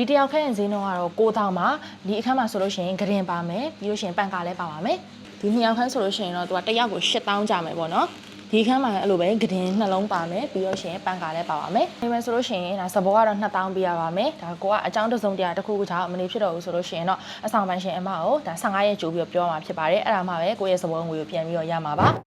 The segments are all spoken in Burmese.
ဒီတယောက်ခန့်ရင်ဈေးနှုန်းကတော့9000ပါဒီအခန်းမှာဆိုလို့ရှိရင်ဂရင်ပါမယ်ပြီးလို့ရှိရင်ပန်ကာလည်းပါပါမယ်ဒီနှစ်ယောက်ခန့်ဆိုလို့ရှိရင်တော့သူကတစ်ယောက်ကို8000ကျမယ်ပေါ့နော်ဒီအခန်းမှာလည်းအဲ့လိုပဲဂရင်နှလုံးပါမယ်ပြီးလို့ရှိရင်ပန်ကာလည်းပါပါမယ်ဒီမှာဆိုလို့ရှိရင်ဒါစဘောကတော့2000ပေးရပါမယ်ဒါကိုကအကြောင်းတစ်စုံတရာတစ်ခုခုကြောင့်မနေဖြစ်တော့ဘူးဆိုလို့ရှိရင်တော့အဆောင်ပန်ရှင်အမကိုဒါ15ရက်ကြိုပြီးတော့ပြောမှာဖြစ်ပါတယ်အဲ့ဒါမှပဲကိုယ့်ရဲ့စဘောငွေကိုပြန်ပြီးတော့ရမှာပါ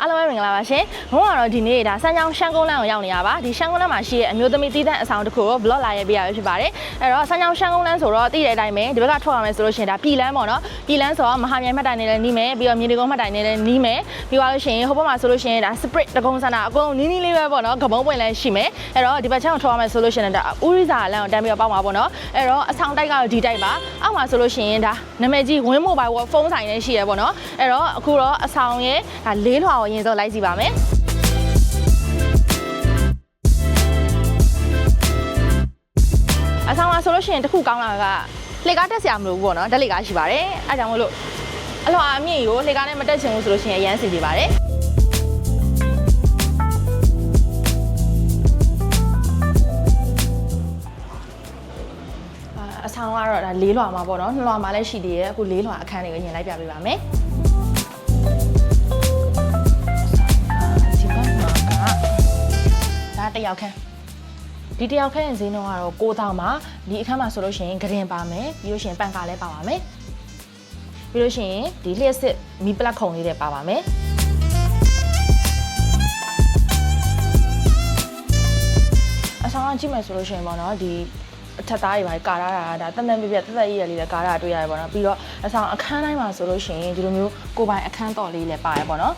အားလုံးပဲမင်္ဂလာပါရှင်။ဘုံကတော့ဒီနေ့ဒါစမ်းချောင်းရှမ်းကုန်းလမ်းကိုရောက်နေရပါ။ဒီရှမ်းကုန်းလမ်းမှာရှိတဲ့အမျိုးသမီးတည်တဲ့အဆောင်တစ်ခုကို vlog လာရဲပေးရဖြစ်ပါတယ်။အဲ့တော့စမ်းချောင်းရှမ်းကုန်းလမ်းဆိုတော့တည်တဲ့အတိုင်းပဲဒီဘက်ကထွက်ရမယ်ဆိုလို့ရှိရင်ဒါပြည်လမ်းပေါ့နော်။ပြည်လမ်းဆိုတော့မဟာမြိုင်မှတ်တိုင်နေလည်းနီးမယ်ပြီးတော့မြေတီကုန်းမှတ်တိုင်နေလည်းနီးမယ်ပြီးသွားလို့ရှိရင်ဟိုဘက်မှာဆိုလို့ရှိရင်ဒါ sprit တကုံးစန္ဒအကုန်နီးနီးလေးပဲပေါ့နော်။ကပုံးပွင့်လည်းရှိမယ်။အဲ့တော့ဒီဘက်ချမ်းကိုထွက်ရမယ်ဆိုလို့ရှိရင်ဒါဥရိစာလမ်းကိုတန်းပြီးတော့ပေါက်မှာပေါ့နော်။အဲ့တော့အဆောင်တိုက်ကတော့ဒီတိုက်ပါ။အောက်မှာဆိုလို့ရှိရင်ဒါနာမည်ကြီး Win Mobile ဖုန်းဆိုင်လည်းရှိရပေါ့နော်။အဲ့တော့အခုတော့အဆောင်ရဲ့ဒါလေးလွှာကိုအရင်ဆုံးလိုက်စီပါမယ်။အဆောင်မှာဆိုလို့ရှိရင်တစ်ခုကောင်းတာကလှေကားတက်စရာမလိုဘူးပေါ့နော်ဓာတ်လှေကားရှိပါတယ်အဲဒါကြောင့်မလို့အလောအမြင့်ကိုလှေကားနဲ့မတက်ချင်ဘူးဆိုလို့ရှိရင်အရန်စီပြပါတယ်အာအဆောင်ကတော့ဒါလေးလွှာမှာပေါ့နော်နှစ်လွှာမှာလည်းရှိသေးတယ်အခုလေးလွှာအခန်းတွေကိုရင်လိုက်ပြပေးပါမယ် တစ်ယောက်ခန်းဒီတယောက်ခန့်ရင်ဈေးနှုန်းကတော့9000ပါဒီအခန်းမှာဆိုလို့ရှိရင်ဂရင်ပါမယ်ပြီးလို့ရှိရင်ပန်ကာလည်းပါပါမယ်ပြီးလို့ရှိရင်ဒီလျှက်စစ်မီပလက်ခုံလေးတွေပါပါမယ်အဆောင်ကကြည့်မယ်ဆိုလို့ရှိရင်ပေါ့နော်ဒီအထက်သားတွေပါကာရတာဒါတန်တန်ပြပြတက်တက်ကြီးရလေးလည်းကာရတာတွေ့ရတယ်ပေါ့နော်ပြီးတော့အဆောင်အခန်းတိုင်းမှာဆိုလို့ရှိရင်ဒီလိုမျိုးကိုယ်ပိုင်အခန်းတော်လေးလည်းပါတယ်ပေါ့နော်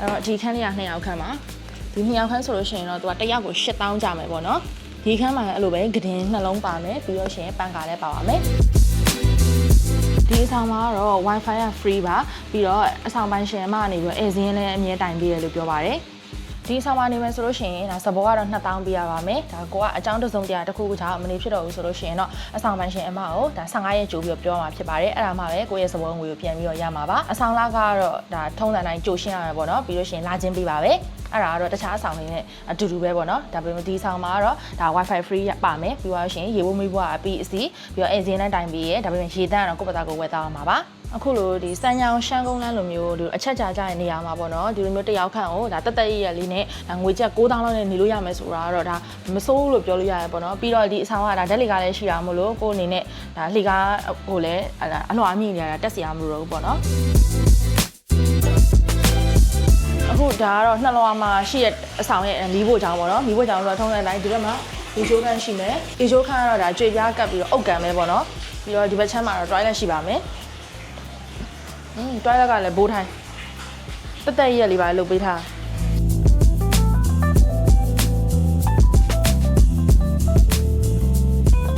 အဲ့တော့ဒီခန်းလေးကနှစ်ယောက်ခန်းပါ ဒီနှစ်ယောက်ခန်းဆိုလို့ရှိရင်တော့သူကတစ်ယောက်ကို8000ကျမယ်ပေါ့နော်ဒီခန်းမှာလည်းအဲ့လိုပဲဂဒင်းနှလုံးပါမယ်ပြီးတော့ရှင်ပန်ကာလည်းပါပါမယ်ဒီအဆောင်မှာတော့ wifi က free ပါပြီးတော့အဆောင်ပိုင်းရှင်မကနေပြီးတော့အဲဇင်းလည်းအမြဲတိုင်ပေးရလို့ပြောပါတယ်ဒီအဆောင်မှာနေမယ်ဆိုလို့ရှိရင်ဒါစဘောကတော့2000ပေးရပါမယ်ဒါကိုကအကြောင်းတစ်စုံတရာတစ်ခုခုကြောင့်မနေဖြစ်တော့ဘူးဆိုလို့ရှိရင်တော့အဆောင်ပိုင်းရှင်အမကိုဒါ15ရက်ကြိုပြီးတော့ပြောမှာဖြစ်ပါတယ်အဲ့ဒါမှပဲကိုယ့်ရဲ့စဘောငွေကိုပြန်ပြီးတော့ရမှာပါအဆောင်လာကတော့ဒါထုံးစံတိုင်းကြိုရှင်းရမှာပေါ့နော်ပြီးလို့ရှိရင်လာချင်းပေးပါပဲ အဲ့ဒါကတော့တခြားဆောင်တွေနဲ့အတူတူပဲပေါ့နော်ဒါပေမဲ့ဒီဆောင်မှာကတော့ဒါ wifi free ပါမယ်ပြီးတော့ရှင်ရေဘိုးမိဘွားအပြီးအစီပြီးတော့အဲဇင်းနဲ့တိုင်ပြီးရဒါပေမဲ့ရေတန်းကတော့ကိုယ့်ဘာသာကိုယ်ဝယ်သားအောင်ပါပါအခုလိုဒီစမ်းချောင်းရှမ်းကုန်းလမ်းလိုမျိုးဒီအချက်ချာကြတဲ့နေရာမှာပေါ့နော်ဒီလိုမျိုးတယောက်ခန့်ကိုဒါတက်တက်ရရလေးနဲ့ဒါငွေကျပ်9000လောက်နဲ့နေလို့ရမယ်ဆိုတာကတော့ဒါမစိုးဘူးလို့ပြောလို့ရတယ်ပေါ့နော်ပြီးတော့ဒီအဆောင်ကဒါဓာတ်လေကားလည်းရှိတာမို့လို့ကိုယ်အနေနဲ့ဒါလေကားဟိုလည်းအလွှာအမြင့်နေရတာတက်စရာမလိုတော့ဘူးပေါ့နော် အခုဒါကတော့နှလွာမှာရှိတဲ့အဆောင်ရဲ့မီးဖို့ကြောင်ပေါ့နော်မီးဖို့ကြောင်ဆိုတော့ထုံးတဲ့အတိုင်းဒီဘက်မှာဒီချိုးခန်းရှိမယ်ဒီချိုးခန်းကတော့ဒါကြွေပြားကပ်ပြီးတော့အုတ်ကန်ပဲပေါ့နော်ပြီးတော့ဒီဘက်ချမ်းမှာတော့ toilet ရှိပါမယ်อืม toilet ကလည်းဘိုးထိုင်းတက်တက်ရက်လေးပါလုပ်ပေးထား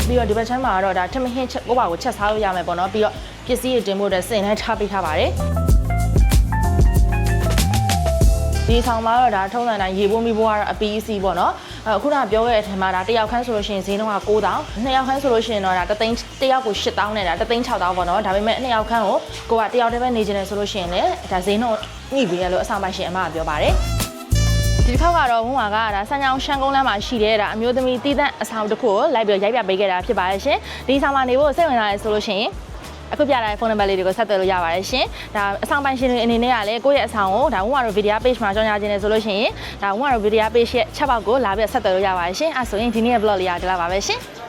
ပြီးတော့ဒီဘက်ချမ်းမှာကတော့ဒါထမင်းဟင်းချက်ကိုပါကိုချက်စားလို့ရမယ်ပေါ့နော်ပြီးတော့ပစ္စည်းတွေတင်ဖို့အတွက်စင်လည်းထားပေးထားပါတယ် ဒီဆောင်မှာတော့ဒါထုံးစံတိုင်းရေပိုးမိပိုးကတော့အပီးအစီပေါ့နော်အခုနကပြောခဲ့တဲ့အထက်မှာဒါတစ်ယောက်ခန်းဆိုလို့ရှိရင်ဈေးနှုန်းက9000နှစ်ယောက်ခန်းဆိုလို့ရှိရင်တော့ဒါတသိန်းတစ်ယောက်ကို8000နဲ့ဒါတသိန်း6000ပေါ့နော်ဒါပေမဲ့နှစ်ယောက်ခန်းကိုကိုကတစ်ယောက်တည်းပဲနေကြတယ်ဆိုလို့ရှိရင်လည်းဒါဈေးနှုန်းညှိပေးရလို့အဆောင်ပိုင်ရှင်အမကပြောပါတယ်ဒီတစ်ခေါက်ကတော့ဘုံကကဒါစမ်းချောင်းရှမ်းကုန်းလမ်းမှာရှိတဲ့ဒါအမျိုးသမီးတည်တဲ့အဆောင်တစ်ခုကိုလိုက်ပြီးရိုက်ပြပေးခဲ့တာဖြစ်ပါတယ်ရှင်ဒီဆောင်မှာနေဖို့စိတ်ဝင်စားရဆိုလို့ရှိရင် အခုပြတဲ့ဖုန်းနံပါတ်လေးတွေကိုဆက်သွယ်လို့ရပါတယ်ရှင်။ဒါအဆောင်ပိုင်ရှင်တွေအနေနဲ့ကလည်းကိုယ့်ရဲ့အဆောင်ကိုဒါဝမ်ဝါရိုဗီဒီယို page မှာကြောင်းကြခြင်းလေဆိုလို့ရှိရင်ဒါဝမ်ဝါရိုဗီဒီယို page ရဲ့ချက်ပေါက်ကိုလာပြီးဆက်သွယ်လို့ရပါတယ်ရှင်။အဲဆိုရင်ဒီနေ့ရဲ့ vlog လေးကဒီလောက်ပါပဲရှင်။